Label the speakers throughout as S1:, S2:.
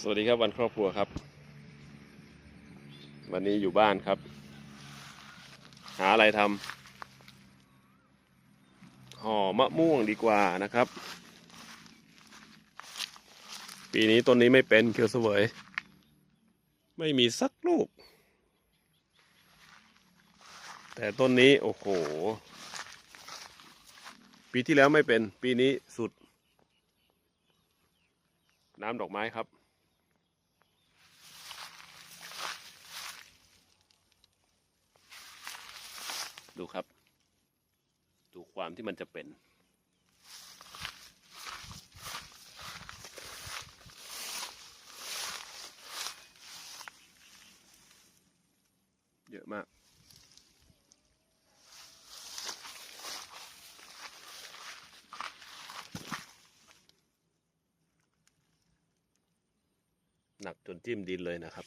S1: สวัสดีครับวันครอบครัวครับ วันนี้อยู่บ้านครับ หาอะไรทำห่อมะม่วงดีกว่านะครับ ปีนี้ต้นนี้ไม่เป็นเคียวเสวย ไม่มีสักลูก แต่ต้นนี้โอ้โห ปีที่แล้วไม่เป็นปีนี้สุด น้ำดอกไม้ครับ ดูครับ ดูความที่มันจะเป็น เยอะมากหนักจนจิ้มดินเลยนะครับ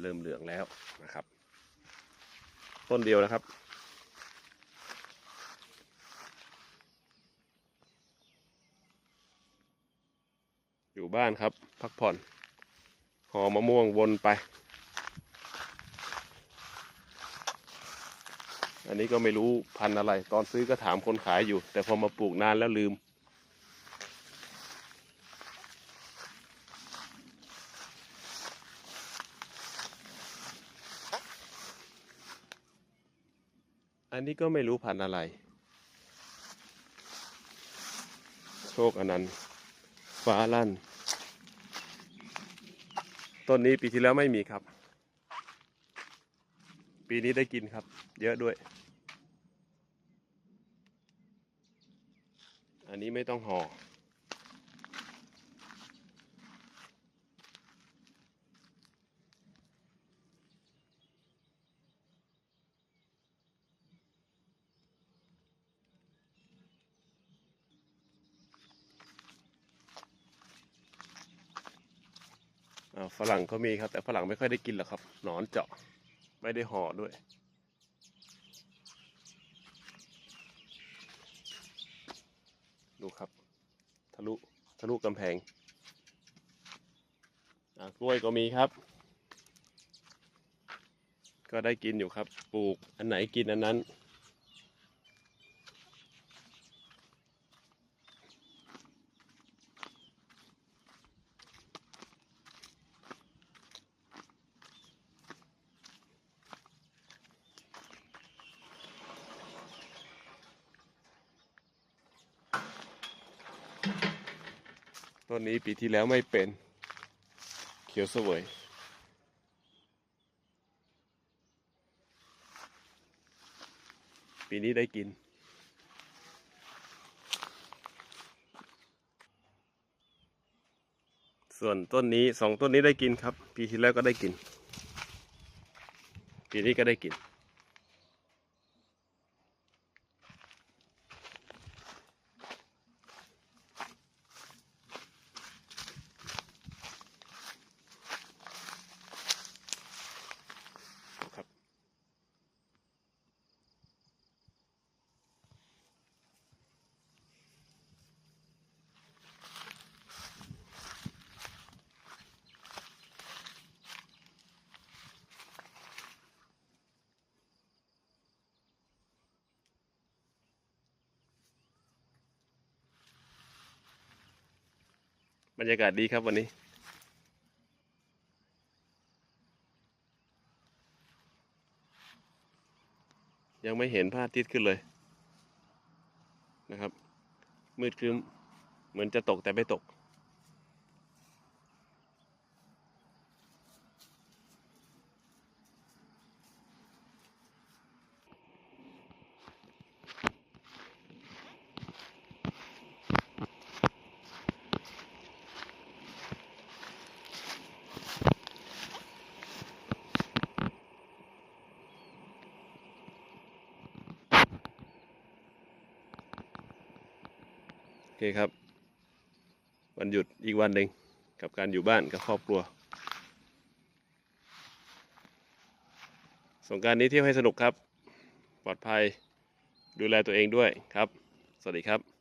S1: เริ่มเหลืองแล้วนะครับ ต้นเดียวนะครับ อยู่บ้านครับ พักผ่อนหอมะม่วงวนไป อันนี้ก็ไม่รู้พันธุ์อะไร ตอนซื้อก็ถามคนขายอยู่ แต่พอมาปลูกนานแล้วลืม อันนี้ก็ไม่รู้พันอะไร โชคอันนั้นฟ้าลั่น ต้นนี้ปีที่แล้วไม่มีครับ ปีนี้ได้กินครับ เยอะด้วย อันนี้ไม่ต้องห่อ ฝรั่งก็มีครับ แต่ฝรั่งไม่ค่อยได้กินหรอกครับ หนอนเจาะไม่ได้ห่อด้วย ดูครับ ทะลุทะลุกำแพงกล้วยก็มีครับ ก็ได้กินอยู่ครับ ปลูกอันไหนกินอันนั้น ต้นนี้ปีที่แล้วไม่เป็น เขียวสวย ปีนี้ได้กิน ส่วนต้นนี้สองต้นนี้ได้กินครับ ปีที่แล้วก็ได้กิน ปีนี้ก็ได้กิน บรรยากาศดีครับวันนี้ ยังไม่เห็นพระอาทิตย์ขึ้นเลยนะครับ มืดครึ้ม เหมือนจะตกแต่ไม่ตก อเคครับ วันหยุดอีกวันหนึ่งกับการอยู่บ้านกับครอบครัว สงการนี้เที่ยวให้สนุกครับ ปลอดภัยดูแลตัวเองด้วยครับ สวัสดีครับ